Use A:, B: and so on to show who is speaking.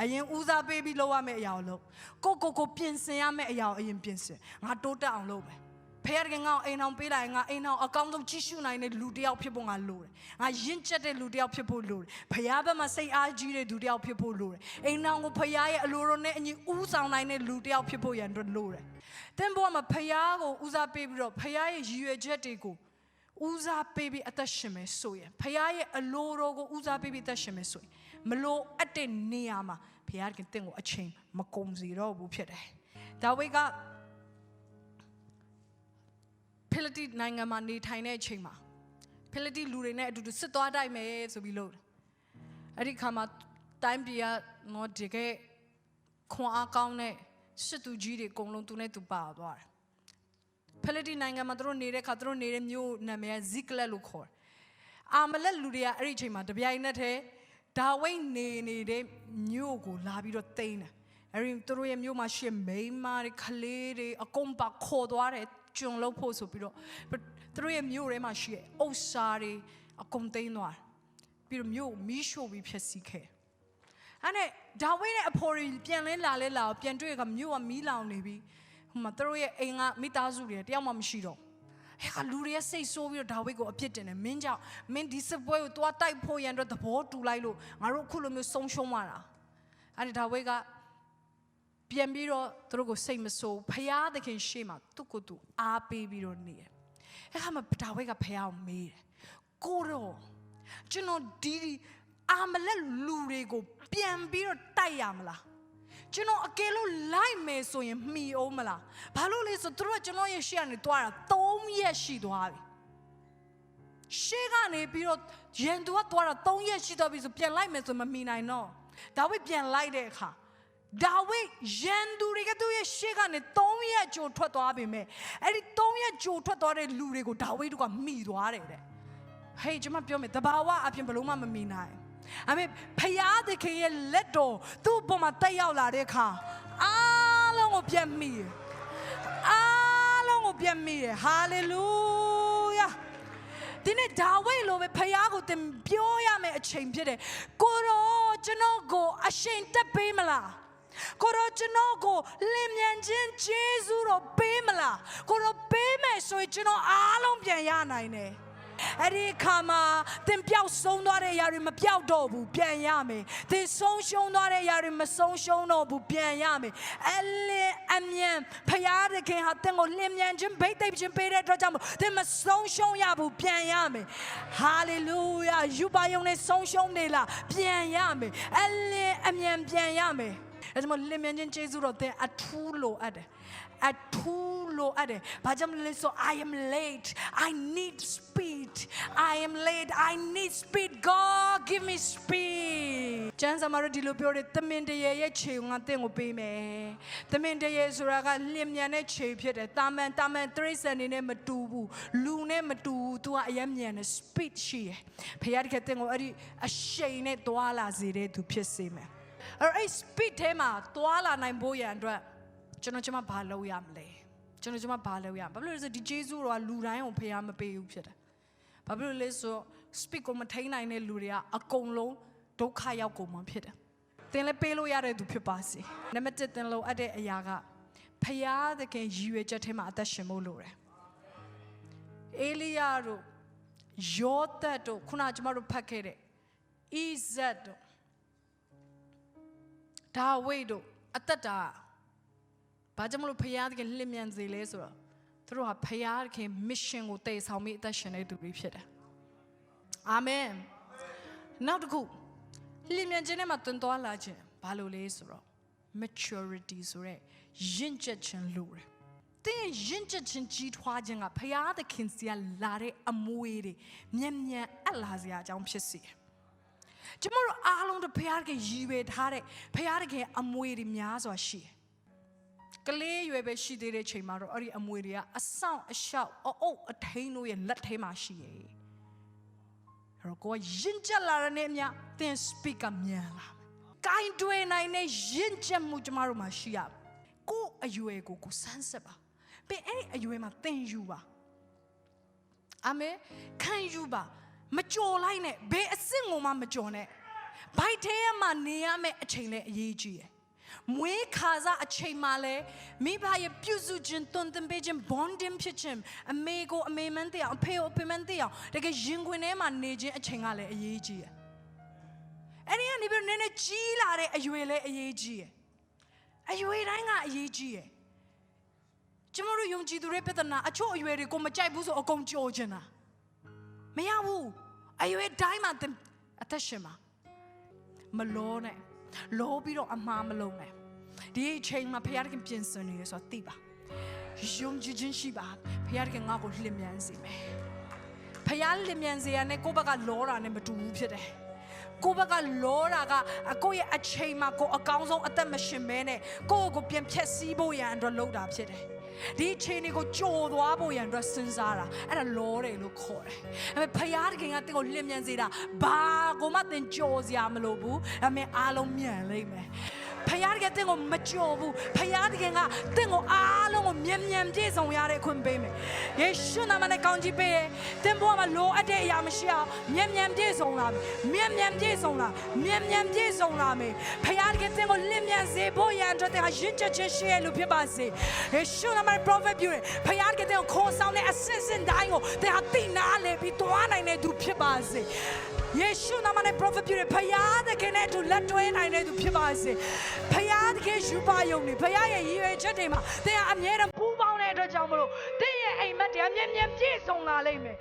A: အရင်ဦးစားပေးပြီးလုပ်ရမယ့်အရာကိုလုပ်ကိုကိုကိုပြင်ဆင်ရမယ့်အရာကိုအရင်ပြင်ဆင်ငါတိုးတက်အောင်လုပ်မယ်ဖခင်ကငါ့ကိုအိမ်အောင်ပေးလိုက်ငါအိမ်အောင်အကောင်းဆုံးကြည့်ရှုနိုင်တဲ့လူတစ်ယောက်ဖြစ်ဖို့ငါလိုတယ်ငါရင့်ကျက်တဲ့လူတစ်ယောက်ဖြစ်ဖို့လိုတယ်ဖခင်ဘက်မှာစိတ်အားကြီးတဲ့လူတစ်ယောက်ဖြစ်ဖို့လိုတယ်အိမ်အောင်ကိုဖခင်ရဲ့အလိုတော်နဲ့အညီဦးဆောင်နိုင်တဲ့လူတစ်ယောက်ဖြစ်ဖို့ရန်အတွက်လိုတယ်တင်ဘောမှာဖခင်ကိုဦးစားပေးပြီးတော့ဖခင်ရဲ့ရည်ရွယ်ချက်တွေကို ဦးစားပေးပြီးအသက်ရှင်မယ်ဆိုရင်ဖခင်ရဲ့အလိုတော်ကိုဦးစားပေးပြီးအသက်ရှင်မယ်ဆိုရင်မလို့အပ်တဲ့နေရာမှာဖခင်ကတင့်ကိုအချိန်မကုန်စီတော့ဘူးဖြစ်တယ်။ဒါဝိဒ်ကဖိလိတိနိုင်ငံမှာနေထိုင်တဲ့အချိန်မှာဖိလိတိလူတွေနဲ့အတူတူစစ်သွားတိုက်မယ်ဆိုပြီးလို့အဲ့ဒီခါမှာတိုင်းပြည်ကတော့ဒီကဲခွန်အားကောင်းတဲ့စစ်သူကြီးတွေအကုန်လုံးသူနဲ့သူပါသွားတယ် ဖလက်တီနိုင်ငံမှာသူတို့နေတဲ့ခါသူတို့နေတဲ့မြို့နာမည်ကဇီကလက်လို့ခေါ်တယ်။အာမလက်လူတွေကအဲ့ဒီအချိန်မှာတပြိုင်နက်တည်းဒါဝိတ်နေနေတဲ့မြို့ကိုလာပြီးတော့တိမ့်တယ်။အဲ့ဒီသူတို့ရဲ့မြို့မှာရှိမိန်းမတွေခလေးတွေအကုန်ပါခေါ်သွားတယ်ကျွန်လို့ဖို့ဆိုပြီးတော့သူတို့ရဲ့မြို့ထဲမှာရှိတဲ့အုပ်စာတွေအကုန်တိမ့်သွားတယ်။ပြီးတော့မြို့ကိုမီးရှို့ပြီးဖျက်ဆီးခဲ့တယ်။အဲ့နဲ့ဒါဝိဒ်နဲ့အဖော်တွေပြန်လဲလာလဲလာတော့ပြန်တွေ့ကမြို့ကမီးလောင်နေပြီ ဟိုမှာသူတို့ရဲ့အိမ်ကမိသားစုတွေတယောက်မှမရှိတော့ဟဲ့ကလူတွေရဲ့စိတ်ဆိုးပြီးတော့ဒါဝိဒ်ကိုအပြစ်တင်တယ်မင်းကြောင့်မင်းဒီစစ်ပွဲကိုသွားတိုက်ဖို့ရန်အတွက်သဘောတူလိုက်လို့ငါတို့အခုလိုမျိုးဆုံးရှုံးသွားတာအဲ့ဒီဒါဝိဒ်ကပြန်ပြီးတော့သူတို့ကိုစိတ်မဆိုးဖျားသခင်ရှေ့မှာသူ့ကိုယ်သူအားပေးပြီးတော့နေတယ်အဲ့ခါမှာဒါဝိဒ်ကဖျားကိုမေးတယ်ကိုတော့ကျွန်တော်ဒီဒီအာမလက်လူတွေကိုပြန်ပြီးတော့တိုက်ရမလား ကျွန်တော်အကယ်လို့လိုက်မယ်ဆိုရင်မှီအောင်မလားဘာလို့လဲဆိုသူတို့ကကျွန်တော်ရဲ့ရှေ့ကနေတွားတာ3ရက်ရှိသွားပြီရှေ့ကနေပြီးတော့ရန်သူကတွားတာ3ရက်ရှိသွားပြီဆိုပြန်လိုက်မယ်ဆိုမမှီနိုင်တော့ဒါဝိဒ်ပြန်လိုက်တဲ့အခါဒါဝိဒ်ရန်သူတွေကသူ့ရဲ့ရှေ့ကနေ3ရက်ကြိုထွက်သွားပြီမဲ့အဲ့ဒီ3ရက်ကြိုထွက်သွားတဲ့လူတွေကိုဒါဝိဒ်တို့ကမှီသွားတယ်တဲ့ဟေးကျွန်မပြောမယ်တဘာဝအပြင်ဘလို့မှမမှီနိုင် အမေဖယားသခင်ရဲ့လက်တော်သူ့အပေါ်မှာတက်ရောက်လာတဲ့အခါအားလုံးကိုပြန်မိတယ်အားလုံးကိုပြန်မိတယ်ဟာလေလုယာဒီနေ့ဒါဝိဒ်လိုပဲဖယားကိုသင်ပြောရမယ့်အချိန်ဖြစ်တယ်ကိုရောကျွန်တော်ကိုအရှိန်တက်ပေးမလားကိုရောကျွန်တော်ကိုလင်မြန်ခြင်းဂျေဇုတော်ပေးမလားကိုရောပေးမယ်ဆိုရင်ကျွန်တော်အားလုံးပြန်ရနိုင်တယ် အဲ့ဒီအခါမှာသင်ပျောက်ဆုံးသွားတဲ့အရာတွေမပျောက်တော့ဘူးပြန်ရမယ်သင်ဆုံးရှုံးသွားတဲ့အရာတွေမဆုံးရှုံးတော့ဘူးပြန်ရမယ်အလင်းအမြန်ဖရာသခင်ဟာသင်ကိုလင်းမြန်ခြင်းဗိတ်သိပ်ခြင်းပေးတဲ့အတွက်ကြောင့်မို့သင်မဆုံးရှုံးရဘူးပြန်ရမယ်ဟာလေလုယာယူပါယုံနဲ့ဆုံးရှုံးနေလားပြန်ရမယ်အလင်းအမြန်ပြန်ရမယ်အဲ့ဒါမှလင်းမြန်ခြင်းကျေးဇူးတော်သင်အထူးလိုအပ်တယ် အထူးလိုအပ်တယ်ဘာကြောင့်လဲဆို I am late I need speed I am late I need speed God give me speed ကျမ်းစာမှာတော့ဒီလိုပြောတယ်သမင်တရေရဲ့ခြေကိုငါတင့်ကိုပေးမယ်သမင်တရေဆိုတာကလျင်မြန်တဲ့ခြေဖြစ်တယ်တာမန်တာမန်တရိစံနေနဲ့မတူဘူးလူနဲ့မတူဘူး तू ကအရင်မြန်တဲ့ speed ရှိတယ်ဖခင်တကယ်တင့်ကိုအဲ့ဒီအရှိန်နဲ့တွာလာစေတဲ့သူဖြစ်စေမယ်အဲ့တော့အဲ့ speed ထဲမှာတွာလာနိုင်ဖို့ရန်အတွက် ကျွန်တော်ကျွန်မဘာလုပ်ရမလဲကျွန်တော်ကျွန်မဘာလုပ်ရမလဲဘာဖြစ်လို့လဲဆိုဒီဂျေဇုတော်ကလူတိုင်းကိုဖခင်မပေးဘူးဖြစ်တယ်ဘာဖြစ်လို့လဲဆို speed ကိုမထိန်နိုင်တဲ့လူတွေကအကုန်လုံးဒုက္ခရောက်ကုန်မှာဖြစ်တယ်သင်လည်းပေးလို့ရတဲ့သူဖြစ်ပါစေနံပါတ်1သင်လိုအပ်တဲ့အရာကဖခင်သခင်ရည်ရွယ်ချက်ထဲမှာအသက်ရှင်ဖို့လိုတယ်အေလိယတို့ယောသတ်တို့ခုနကကျွန်တော်တို့ဖတ်ခဲ့တဲ့ဣဇတ်တို့ဒါဝိဒ်တို့အသက်တာ ဘာကြောင့်မလို့ဖခင်သခင်လင့်မြန်စေလဲဆိုတော့သူတို့ဟာဖခင်သခင် mission ကိုတည်ဆောင်ပြီးအသက်ရှင်နေသူတွေဖြစ်တယ်အာမင်နောက်တစ်ခုလင့်မြန်ခြင်းနဲ့မှတွင်သွားလာခြင်းဘာလို့လဲဆိုတော့ maturity ဆိုတဲ့ရင့်ကျက်ခြင်းလိုတယ်တင်းရဲ့ရင့်ကျက်ခြင်းကြီးထွားခြင်းကဖခင်သခင်စီကလာတဲ့အမွေတွေမြန်မြန်အပ်လာစရာအကြောင်းဖြစ်စေတယ်ကျမတို့အားလုံးတို့ဖခင်ကရည်ရွယ်ထားတဲ့ဖခင်ကအမွေတွေများစွာရှိတယ်။ ကလေးရွယ်ပဲရှိသေးတဲ့ချိန်မှာတော့အဲ့ဒီအမွေတွေကအဆောင်အရှောက်အအုပ်အထိန်တို့ရဲ့လက်ထဲမှာရှိရဲ့။အဲ့တော့ကိုကရင်ကျက်လာတဲ့နေ့အမျှသင် speak ကမြန်လာမယ်။ကိုင်းတွေးနိုင်တဲ့ရင်ကျက်မှုကျမတို့မှာရှိရမယ်။ကိုယ်အရွယ်ကိုကိုစမ်းစစ်ပါ။ပြီးအဲ့ဒီအရွယ်မှာသင်ယူပါ။အာမင်ခံယူပါမကြော်လိုက်နဲ့ဘယ်အစ်စ်ကိုမှမကြော်နဲ့ဘိုက်ထဲမှာနေရမယ့်အချိန်လည်းအရေးကြီးတယ် မွေးခါစားအချိန်မှလည်းမိဘရဲ့ပြုစုခြင်းတွန်တင်ပေးခြင်း bonding ဖြစ်ခြင်းအမေကိုအမေမန်းတဲ့အဖေကိုအဖေမန်းတဲ့အောင်တကယ်ရင်ခွင်ထဲမှာနေခြင်းအချိန်ကလည်းအရေးကြီးတယ်အဲ့ဒီကနေပြီးတော့နည်းနည်းကြီးလာတဲ့အရွယ်လည်းအရေးကြီးတယ်အရွယ်တိုင်းကအရေးကြီးတယ်ကျမတို့ယုံကြည်သူတွေပြဿနာအချို့အရွယ်တွေကိုမကြိုက်ဘူးဆိုအကုန်ကြော်ချင်တာမရဘူးအရွယ်တိုင်းမှာသင်အသက်ရှင်ပါမလောနဲ့ လောပြီးတော့အမှားမလုံးနဲ့ဒီအချိန်မှာဖခင်ကပြင်ဆင်နေရဆိုတော့သိပါယုံကြည်ခြင်းရှိပါဖခင်ကငါ့ကိုလျင်မြန်စေမယ်ဖခင်လျင်မြန်စေရနဲ့ကိုယ့်ဘက်ကလောတာနဲ့မတူဘူးဖြစ်တယ်ကိုယ့်ဘက်ကလောတာကအကိုယ့်ရဲ့အချိန်မှာကိုယ်အကောင်းဆုံးအသက်မရှင်မဲနဲ့ကိုယ့်ကိုယ်ပြန်ဖြတ်စည်းဖို့ရန်အတွက်လုပ်တာဖြစ်တယ် ဒီအချိန်တွေကိုကြော်သွားဖို့ရန်အတွက်စဉ်းစားတာအဲ့ဒါလောတယ်လို့ခေါ်တယ်။အဲ့မဲ့ဖယားတခင်ကတင့်ကိုလျင်မြန်စေတာဘာကိုမှတင်ကြော်စရာမလိုဘူး။အမေအားလုံးမြန်လိမ့်မယ်။ ဖယားတခင်တင့်ကိုမကြော်ဘူး။ဖယားတခင်ကတင့်ကိုအားလုံးကိုမြန်မြန်ပြည့်စုံရတဲ့အခွင့်ပေးမယ်။ယေရှုနာမနဲ့ကောင်းချီးပေးရဲ့။တင်ဘောမှာလိုအပ်တဲ့အရာမရှိအောင်မြန်မြန်ပြည့်စုံလာမယ်။မြန်မြန်ပြည့်စုံလာ။မြန်မြန်ပြည့်စုံလာမယ်။ဖယားတခင်တင့်ကိုလျင်မြန်စေဖို့ရန်အတွက်တင်ဟာရင့်ချက်ချင်းရှိရလို့ဖြစ်ပါစေ။ယေရှုနာမနဲ့ prophet ပြုတယ်။ဖယားတခင်တင့်ကိုခေါ်ဆောင်တဲ့အစစ်စစ်တိုင်းကိုတင်ဟာသိနာလေပြီးတွား နိုင်တဲ့သူဖြစ်ပါစေ။ယေရှုနာမနဲ့ prophet ပြုတယ်ဖယားတခင်နဲ့အတူလက်တွဲနိုင်တဲ့သူဖြစ်ပါစေ။ဖယားတခင်ယူပါယုံနေဖယားရဲ့ရည်ရွယ်ချက်တွေမှာတင်ဟာအမြဲတမ်းပူးပေါင်းတဲ့အတွက်ကြောင့်မလို့တင်ရဲ့အိမ်မက်တွေအမြဲမြဲပြည့်စုံလာလိမ့်မယ်